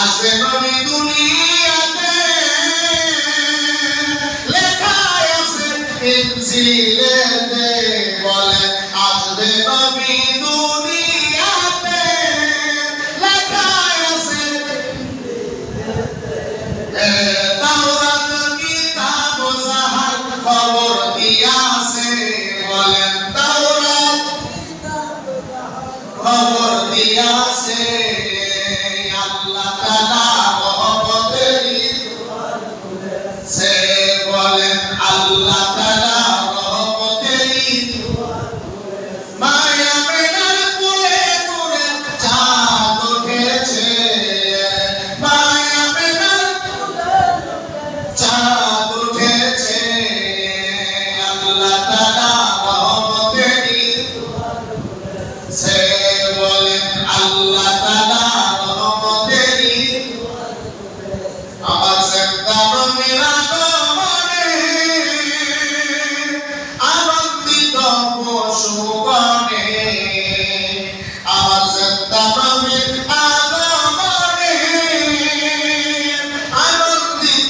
আসবে নবী দুনিয়াতে। লেখায় আছে ইনজিলেতে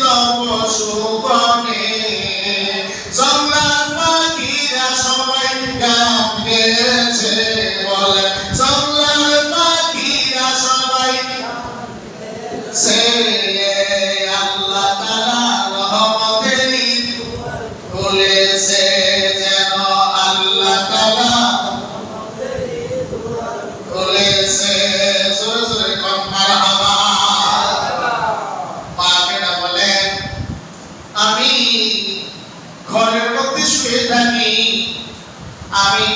আনন্দিত পশুগণে ঘরের মধ্যে শুয়ে থাকি। আমি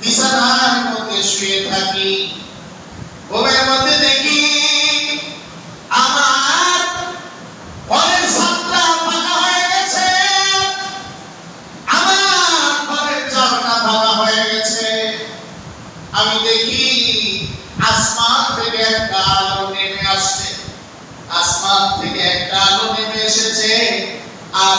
বিছানার মধ্যে শুয়ে থাকি। ঘুমের মধ্যে দেখি আসমান থেকে একটা আলো নেমে আসছে। আসমান থেকে একটা আলো নেমে এসেছে। আর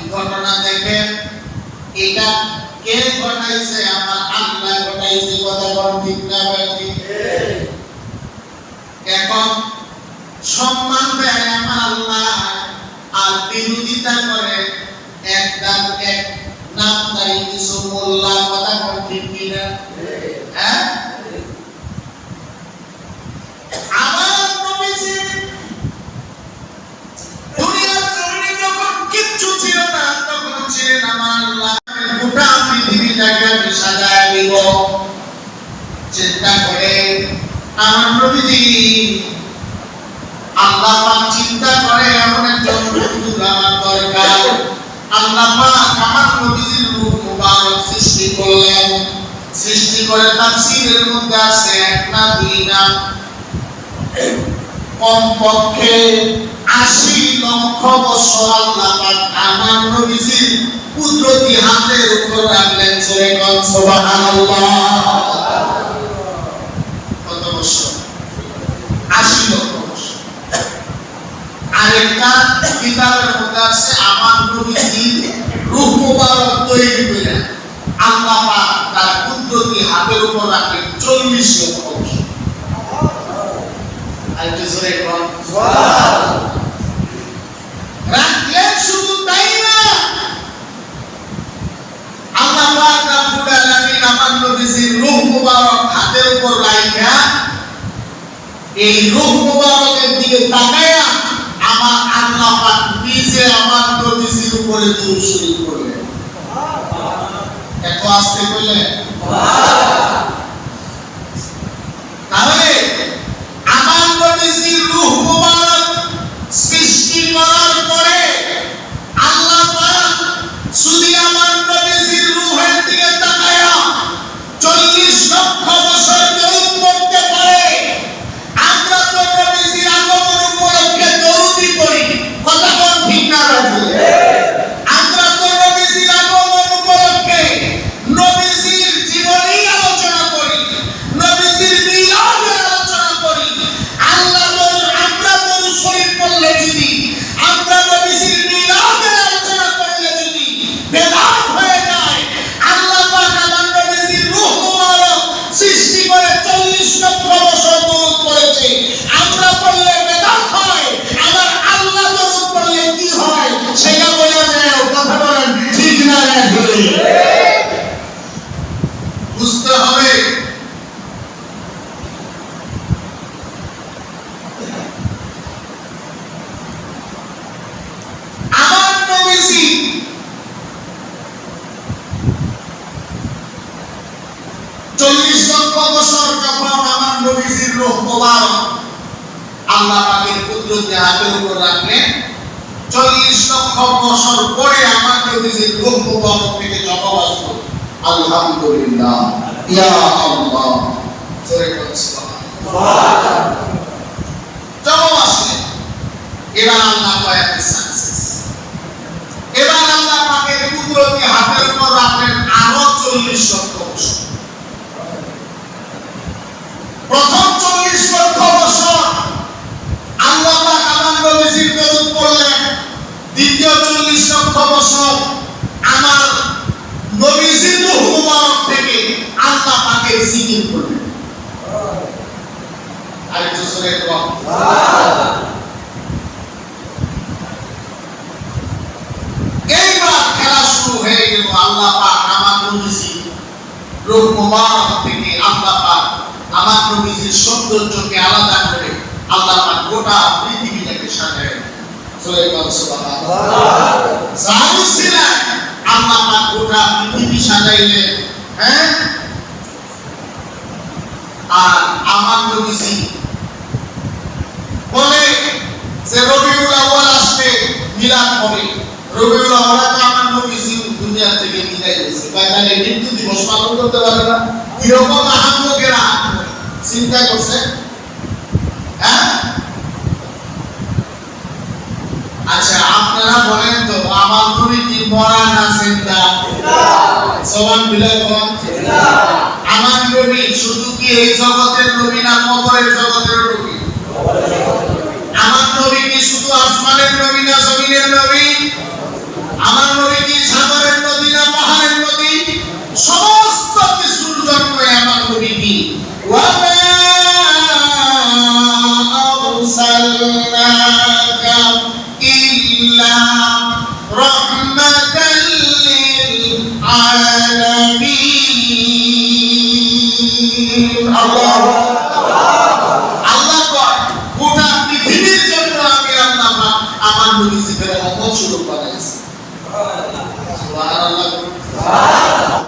ঘটনা দেখেন। এটা কে ঘটাইছে? আমার আল্লাহ ঘটাইছে। কথা বল ঠিক না এখন সম্মান দেয় আমার আল্লাহ, আর বিরোধিতা করে একটা এক নামদারি কিছু মোল্লা কথা বল ঠিক কিনা? হ্যাঁ? ছিলেন আমার গোটা পৃথিবীটাকে আমি সাজায় দিব। চিন্তা করে আমার নবীজি আল্লাহ পাক চিন্তা করে এমন একজন বন্ধু আমার দরকার। আল্লাহ পাক আমার নবীজির রূপ মুবারক সৃষ্টি করলেন। সৃষ্টি করে তাফসীরের মধ্যে আছে এক না দুই না। কমপক্ষে আশি লক্ষ বছর আল্লাহ আমার কুদরতি হাতের উপর রাখলেন সুবহানাল্লাহ। কত বছর? আশি লক্ষ বছর। আরেকটা কিতাবের মধ্যে আছে, আমার রূহ মুবারক তৈরি করে আল্লাহ তার কুদরতি হাতের উপর রাখলেন চল্লিশ লক্ষ বছর। আরেকটু জোরে কন? রাখলেন শুধু তাই না আল্লাহ পাক রব্বুল আলামিন আমার নবীজির রূহ মুবারক হাতের উপর রাখা এই রূহ মুবারকের দিকে তাকায়া আমার আল্লাহ পাক নিজে আমার নবীজির উপরে দরুদ শরীফ করলেন। এত আস্তে করলেন? তাহলে আমার নবীজির রূহ মুবারক সৃষ্টি করার পরে আল্লাহ পাক শুধু আমার নবীজির রূহের দিকে তাকায়া 40 লক্ষ বছর জুলুম করতে পারে আমরা তো মুবারক আল্লাহ পাকের হাতের উপর রাখলেন। চল্লিশ লক্ষ বছর পরে মুবারক থেকে আলহামদুলিল্লাহ। প্রথম লক্ষ বছর আল্লাহ পাক আমার নবীজির দরুদ পড়লেন দ্বিতীয় চল্লিশ লক্ষ বছর আমার নবীজির রূহ মুবারক থেকে আল্লাহ পাকের জিকির করলেন আরেকটু সরে কম এইবার খেলা শুরু হয়ে গেল আল্লাহ পাক আমার নবীজি রূপ মুবারক থেকে আল্লাহ পাক আমার নবীজির সৌন্দর্যকে আলাদা করে আল্লাহ পাক গোটা পৃথিবীটাকে সাজায় সরে সুবহানাল্লাহ ছিলেন আল্লাহ পাক গোটা সাজাইলেন হ্যাঁ? আর আমার নবীজি বলে যে রবিউল আউয়াল আসবে, মিলাদ হবে। রবিউল আউয়াল তো আমার দুনিয়া থেকে বিদায় হয়েছে তাহলে মৃত্যু দিবস পালন করতে পারে না? কীরকম আহাম চিন্তা করছে? হ্যাঁ? আচ্ছা আপনারা বলেন তো, আমার নবী কি মরা না চিন্তা সবান বলেন। আমার নবী শুধু কি এই জগতের নবী না কবরের জগতের নবী? আমার নবী কি শুধু আসমানের নবী না জমিনের নবী? আমার নবী কি সাগরের নদী না আলামিন আল্লাহু